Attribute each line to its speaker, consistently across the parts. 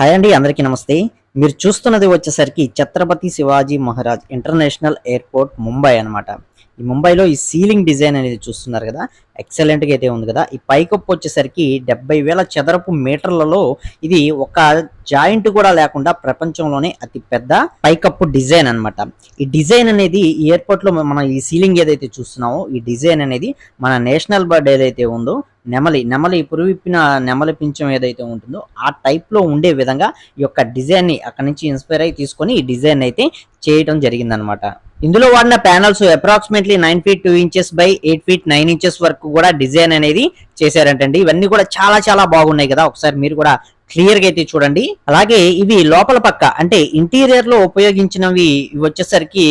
Speaker 1: Hi అండి అందరికీ నమస్తే. మీరు చూస్తున్నది వచ్చేసరికి ఛత్రపతి శివాజీ మహారాజ్ ఇంటర్నేషనల్ ఎయిర్పోర్ట్ ముంబై అన్నమాట. ఈ ముంబైలో ఈ సీలింగ్ డిజైన్ అనేది చూస్తున్నారు కదా ఎక్సలెంట్గా అయితే ఉంది కదా. ఈ పైకప్పు వచ్చేసరికి డెబ్బై వేల చదరపు మీటర్లలో ఇది ఒక జాయింట్ కూడా లేకుండా ప్రపంచంలోనే అతి పెద్ద పైకప్పు డిజైన్ అన్నమాట. ఈ డిజైన్ అనేది ఈ ఎయిర్పోర్ట్లో మనం ఈ సీలింగ్ ఏదైతే చూస్తున్నామో ఈ డిజైన్ అనేది మన నేషనల్ బర్డ్ ఏదైతే ఉందో నెమలి నెమలి పురువిప్పిన నెమలి పింఛం ఏదైతే ఉంటుందో ఆ టైప్లో ఉండే విధంగా ఈ యొక్క డిజైన్ని అక్కడి నుంచి ఇన్స్పైర్ అయి తీసుకొని ఈ డిజైన్ అయితే చేయడం జరిగిందనమాట ఇందులో వాడిన panels approximately nine feet two inches by eight feet nine inches వరకు కూడా డిజైన్ అనేది చేశారంటండి. ఇవన్నీ కూడా చాలా చాలా బాగున్నాయి కదా. ఒకసారి మీరు కూడా క్లియర్గా అయితే చూడండి. అలాగే ఇవి లోపల పక్క అంటే ఇంటీరియర్లో ఉపయోగించినవి వచ్చేసరికి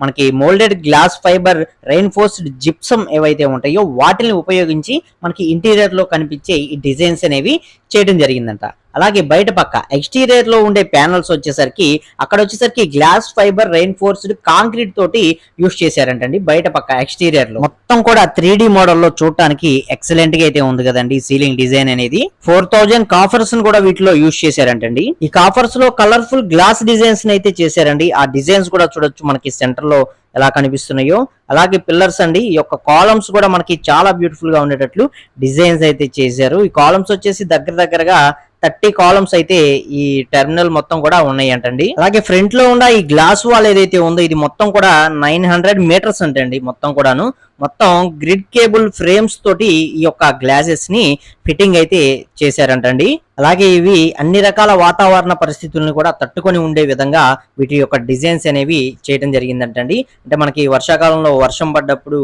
Speaker 1: మనకి moulded glass fibre reinforced gypsum ఏవైతే ఉంటాయో వాటిని ఉపయోగించి మనకి ఇంటీరియర్లో కనిపించే ఈ డిజైన్స్ అనేవి చేయడం జరిగిందంట. అలాగే బయట పక్క ఎక్స్టీరియర్లో ఉండే ప్యానల్స్ వచ్చేసరికి అక్కడ వచ్చేసరికి గ్లాస్ ఫైబర్ రెయిన్ఫోర్స్డ్ కాంక్రీట్ తోటి యూస్ చేశారంటండి బయట పక్క ఎక్స్టీరియర్లో. మొత్తం కూడా త్రీ డి మోడల్లో చూడటానికి ఎక్సలెంట్గా అయితే ఉంది కదండి సీలింగ్ డిజైన్ అనేది. ఫోర్ థౌజండ్ కాఫర్స్ కూడా వీటిలో యూస్ చేశారంటండి. ఈ కాఫర్స్లో కలర్ఫుల్ గ్లాస్ డిజైన్స్ అయితే చేశారండి. ఆ డిజైన్స్ కూడా చూడొచ్చు మనకి సెంటర్లో ఎలా కనిపిస్తున్నాయో. అలాగే పిల్లర్స్ అండి ఈ యొక్క కాలమ్స్ కూడా మనకి చాలా బ్యూటిఫుల్గా ఉండేటట్లు డిజైన్స్ అయితే చేశారు. ఈ కాలమ్స్ వచ్చేసి దగ్గర దగ్గరగా థర్టీ కాలమ్స్ అయితే ఈ టెర్మినల్ మొత్తం కూడా ఉన్నాయి అంటండి అలాగే ఫ్రంట్లో ఉన్న ఈ గ్లాస్ వాల్ ఏదైతే ఉందో ఇది మొత్తం కూడా నైన్ హండ్రెడ్ మీటర్స్ అంటండి మొత్తం కూడాను. మొత్తం గ్రిడ్ కేబుల్ ఫ్రేమ్స్ తోటి ఈ యొక్క గ్లాసెస్ని ఫిట్టింగ్ అయితే చేశారంటండి. అలాగే ఇవి అన్ని రకాల వాతావరణ పరిస్థితులను కూడా తట్టుకొని ఉండే విధంగా వీటి యొక్క డిజైన్స్ అనేవి చేయడం జరిగిందంటండి. అంటే మనకి వర్షాకాలంలో వర్షం పడ్డప్పుడు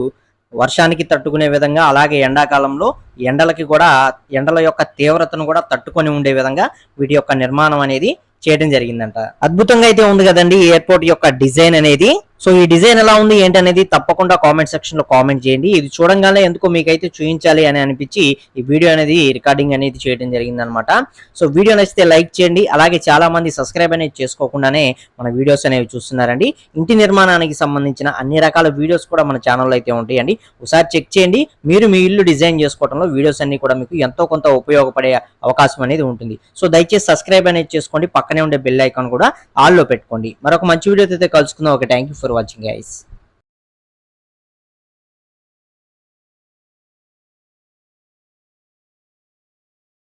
Speaker 1: వర్షానికి తట్టుకునే విధంగా అలాగే ఎండాకాలంలో ఎండలకి కూడా ఎండల యొక్క తీవ్రతను కూడా తట్టుకొని ఉండే విధంగా వీటి యొక్క నిర్మాణం అనేది చేయడం జరిగిందంట. అద్భుతంగా అయితే ఉంది కదండి ఈ ఎయిర్పోర్ట్ యొక్క డిజైన్ అనేది. సో ఈ డిజైన్ ఎలా ఉంది ఏంటనేది తప్పకుండా కామెంట్ సెక్షన్లో కామెంట్ చేయండి. ఇది చూడంగానే ఎందుకో మీకైతే చూపించాలి అని అనిపించి ఈ వీడియో అనేది రికార్డింగ్ అనేది చేయడం జరిగింది అనమాట సో వీడియో నచ్చితే లైక్ చేయండి. అలాగే చాలా మంది సబ్స్క్రైబ్ అనేది చేసుకోకుండానే మన వీడియోస్ అనేవి చూస్తున్నారండి. ఇంటి నిర్మాణానికి సంబంధించిన అన్ని రకాల వీడియోస్ కూడా మన ఛానల్లో అయితే ఉంటాయండి. ఒకసారి చెక్ చేయండి. మీరు మీ ఇల్లు డిజైన్ చేసుకోవడంలో వీడియోస్ అన్ని కూడా మీకు ఎంతో కొంత ఉపయోగపడే అవకాశం అనేది ఉంటుంది. సో దయచేసి సబ్స్క్రైబ్ అనేది చేసుకోండి. పక్క ఉండే బెల్ ఐకాన్ కూడా ఆల్లో పెట్టుకోండి. మరొక మంచి వీడియోతో అయితే కలుసుకుందాం. ఒక thank you for watching guys